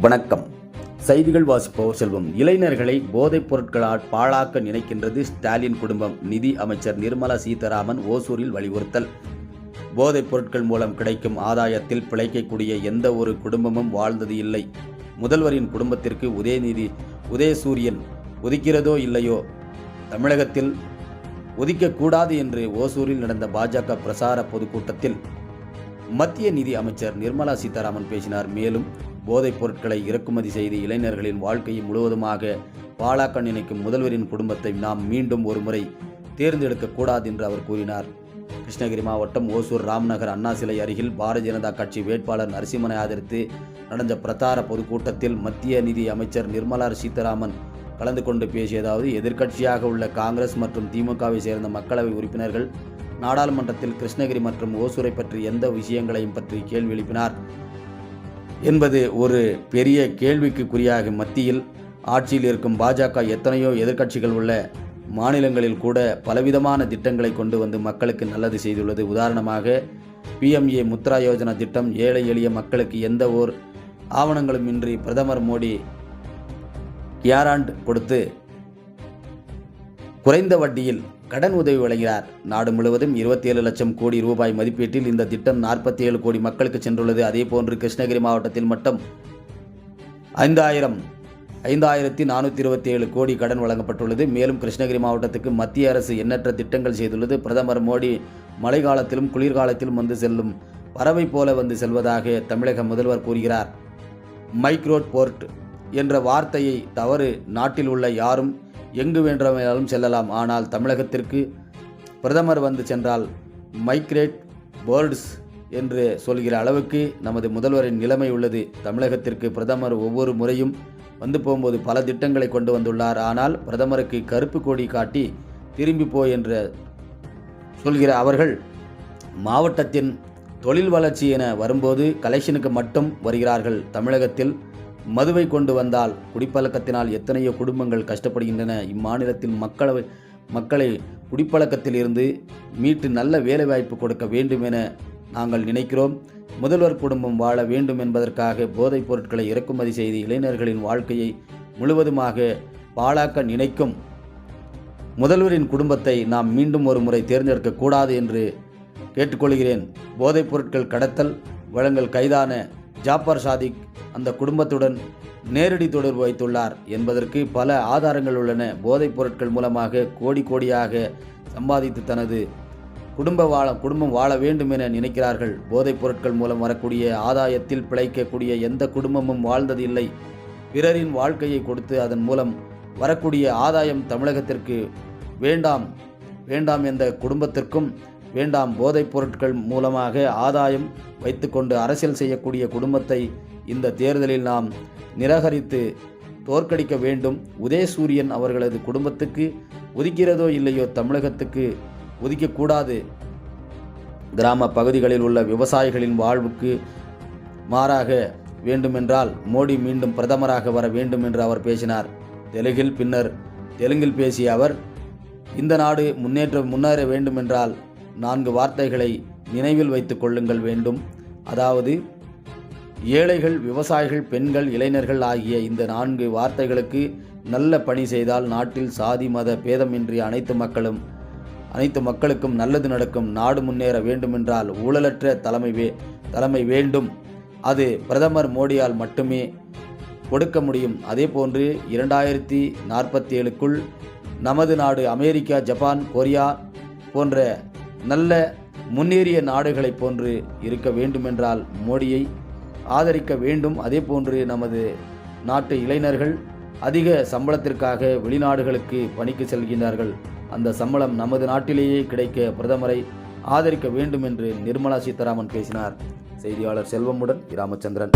வணக்கம். செய்திகள் வாசிப்பவர் செல்வம். இளைஞர்களை போதைப் பொருட்களால் பாழாக்க நினைக்கின்றது ஸ்டாலின் குடும்பம். நிதி அமைச்சர் நிர்மலா சீதாராமன் ஓசூரில் வலியுறுத்தல். போதைப் பொருட்கள் மூலம் கிடைக்கும் ஆதாயத்தில் பிழைக்கக்கூடிய எந்த ஒரு குடும்பமும் வாழ்ந்தது இல்லை. முதல்வரின் குடும்பத்திற்கு உதயநிதி உதயசூரியன் ஒதுக்கிறதோ இல்லையோ? தமிழகத்தில் ஒதுக்கக்கூடாது என்று ஓசூரில் நடந்த பாஜக பிரசார பொதுக்கூட்டத்தில் மத்திய நிதி அமைச்சர் நிர்மலா சீதாராமன் பேசினார். மேலும் போதைப் பொருட்களை இறக்குமதி செய்து இளைஞர்களின் வாழ்க்கையை முழுவதுமாக பாழாக்க நினைக்கும் முதல்வரின் குடும்பத்தை நாம் மீண்டும் ஒருமுறை தேர்ந்தெடுக்க கூடாது என்று அவர் கூறினார். கிருஷ்ணகிரி மாவட்டம் ஓசூர் ராம்நகர் அண்ணா சிலை அருகில் பாரதிய ஜனதா கட்சி வேட்பாளர் நரசிம்மனை ஆதரித்து நடந்த பிரச்சார பொதுக்கூட்டத்தில் மத்திய நிதி அமைச்சர் நிர்மலா சீதாராமன் கலந்து கொண்டு பேசியதாவது எதிர்க்கட்சியாக உள்ள காங்கிரஸ் மற்றும் திமுகவை சேர்ந்த மக்களவை உறுப்பினர்கள் நாடாளுமன்றத்தில் கிருஷ்ணகிரி மற்றும் ஓசூரை பற்றி எந்த விஷயங்களையும் பற்றி கேள்வி எழுப்பினார். என்பது ஒரு பெரிய கேள்விக்கு குறியாக மத்தியில் ஆட்சியில் இருக்கும் பாஜக எத்தனையோ எதிர்க்கட்சிகள் உள்ள மாநிலங்களில் கூட பலவிதமான திட்டங்களை கொண்டு வந்து மக்களுக்கு நல்லது செய்துள்ளது. உதாரணமாக பிஎம்ஏ முத்ரா யோஜனா திட்டம் ஏழை எளிய மக்களுக்கு எந்த ஓர் ஆவணங்களும் இன்றி பிரதமர் மோடி டியாராண்ட் கொடுத்து குறைந்த வட்டியில் கடன் உதவி வழங்கினார். நாடு முழுவதும் இருபத்தி ஏழு லட்சம் கோடி ரூபாய் மதிப்பீட்டில் இந்த திட்டம் நாற்பத்தி ஏழு கோடி மக்களுக்கு சென்றுள்ளது. அதேபோன்று கிருஷ்ணகிரி மாவட்டத்தில் மட்டும் ஐந்தாயிரம் ஐந்தாயிரத்தி நானூற்றி இருபத்தி ஏழு கோடி கடன் வழங்கப்பட்டுள்ளது. மேலும் கிருஷ்ணகிரி மாவட்டத்துக்கு மத்திய அரசு எண்ணற்ற திட்டங்கள் செய்துள்ளது. பிரதமர் மோடி மழை காலத்திலும் குளிர்காலத்திலும் வந்து செல்லும் பறவை போல வந்து செல்வதாக தமிழக முதல்வர் கூறுகிறார். மைக்ரோட் போர்ட் என்ற வார்த்தையை தவறு நாட்டில் உள்ள யாரும் எங்கு வேண்டுமானாலும் செல்லலாம். ஆனால் தமிழகத்திற்கு பிரதமர் வந்து சென்றால் மைக்ரேட் பேர்ட்ஸ் என்று சொல்கிற அளவுக்கு நமது முதல்வரின் நிலைமை உள்ளது. தமிழகத்திற்கு பிரதமர் ஒவ்வொரு முறையும் வந்து போகும்போது பல திட்டங்களை கொண்டு வந்துள்ளார். ஆனால் பிரதமருக்கு கருப்பு கொடி காட்டி திரும்பி போ என்று சொல்கிற அவர்கள் மாவட்டத்தின் தொழில் வளர்ச்சி என வரும்போது கலெக்ஷனுக்கு மட்டும் வருகிறார்கள். தமிழகத்தில் மதுவை கொண்டு வந்தால் குடிப்பழக்கத்தினால் எத்தனையோ குடும்பங்கள் கஷ்டப்படுகின்றன. இம்மாநிலத்தின் மக்களை மக்களை குடிப்பழக்கத்திலிருந்து மீட்டு நல்ல வேலைவாய்ப்பு கொடுக்க வேண்டும் என நாங்கள் நினைக்கிறோம். முதல்வர் குடும்பம் வாழ வேண்டும் என்பதற்காக போதைப் பொருட்களை இறக்குமதி செய்து இளைஞர்களின் வாழ்க்கையை முழுவதுமாக பாழாக்க நினைக்கும் முதல்வரின் குடும்பத்தை நாம் மீண்டும் ஒரு முறை தேர்ந்தெடுக்க கூடாது என்று கேட்டுக்கொள்கிறேன். போதைப் பொருட்கள் கடத்தல் வழங்கல் கைதான ஜாப்பர் சாதிக் அந்த குடும்பத்துடன் நேரடி தொடர்பு வைத்துள்ளார் என்பதற்கு பல ஆதாரங்கள் உள்ளன. போதைப் பொருட்கள் மூலமாக கோடி கோடியாக சம்பாதித்து தனது குடும்ப வாழ குடும்பம் வாழ வேண்டும் என நினைக்கிறார்கள். போதைப் பொருட்கள் மூலம் வரக்கூடிய ஆதாயத்தில் பிழைக்கக்கூடிய எந்த குடும்பமும் வாழ்ந்தது இல்லை பிறரின் வாழ்க்கையை கொடுத்து அதன் மூலம் வரக்கூடிய ஆதாயம் தமிழகத்திற்கு வேண்டாம் வேண்டாம் என்ற குடும்பத்திற்கும் வேண்டாம் போதைப் பொருட்கள் மூலமாக ஆதாயம் வைத்துக்கொண்டு அரசியல் செய்யக்கூடிய குடும்பத்தை இந்த தேர்தலில் நாம் நிராகரித்து தோற்கடிக்க வேண்டும். உதயசூரியன் அவர்களது குடும்பத்துக்கு ஒதுக்கிறதோ இல்லையோ தமிழகத்துக்கு ஒதுக்கக்கூடாது கிராம பகுதிகளில் உள்ள விவசாயிகளின் வாழ்வுக்கு மாறாக வேண்டுமென்றால் மோடி மீண்டும் பிரதமராக வர வேண்டும் என்று அவர் பேசினார். தெலுங்கில் பின்னர் தெலுங்கில் பேசிய அவர் இந்த நாடு முன்னேற்ற முன்னேற வேண்டுமென்றால் நான்கு வார்த்தைகளை நினைவில் வைத்துக் கொள்ளுங்கள் வேண்டும். அதாவது ஏழைகள் விவசாயிகள் பெண்கள் இளைஞர்கள் ஆகிய இந்த நான்கு வார்த்தைகளுக்கு நல்ல பணி செய்தால் நாட்டில் சாதி மத பேதமின்றி அனைத்து மக்களும் அனைத்து மக்களுக்கும் நல்லது நடக்கும். நாடு முன்னேற வேண்டுமென்றால் ஊழலற்ற தலைமை வே தலைமை வேண்டும். அது பிரதமர் மோடியால் மட்டுமே கொடுக்க முடியும். அதே போன்று இரண்டாயிரத்தி நாற்பத்தி ஏழுக்குள் நமது நாடு அமெரிக்கா ஜப்பான் கொரியா போன்ற நல்ல முன்னேறிய நாடுகளைப் போன்று இருக்க வேண்டுமென்றால் மோடியை ஆதரிக்க வேண்டும். அதே போன்று நமது நாட்டு இளைஞர்கள் அதிக சம்பளத்திற்காக வெளிநாடுகளுக்கு பணிக்கு செல்கின்றார்கள். அந்த சம்பளம் நமது நாட்டிலேயே கிடைக்க பிரதமரை ஆதரிக்க வேண்டும் என்று நிர்மலா சீதாராமன் பேசினார். செய்தியாளர் செல்வமுடன் ராமச்சந்திரன்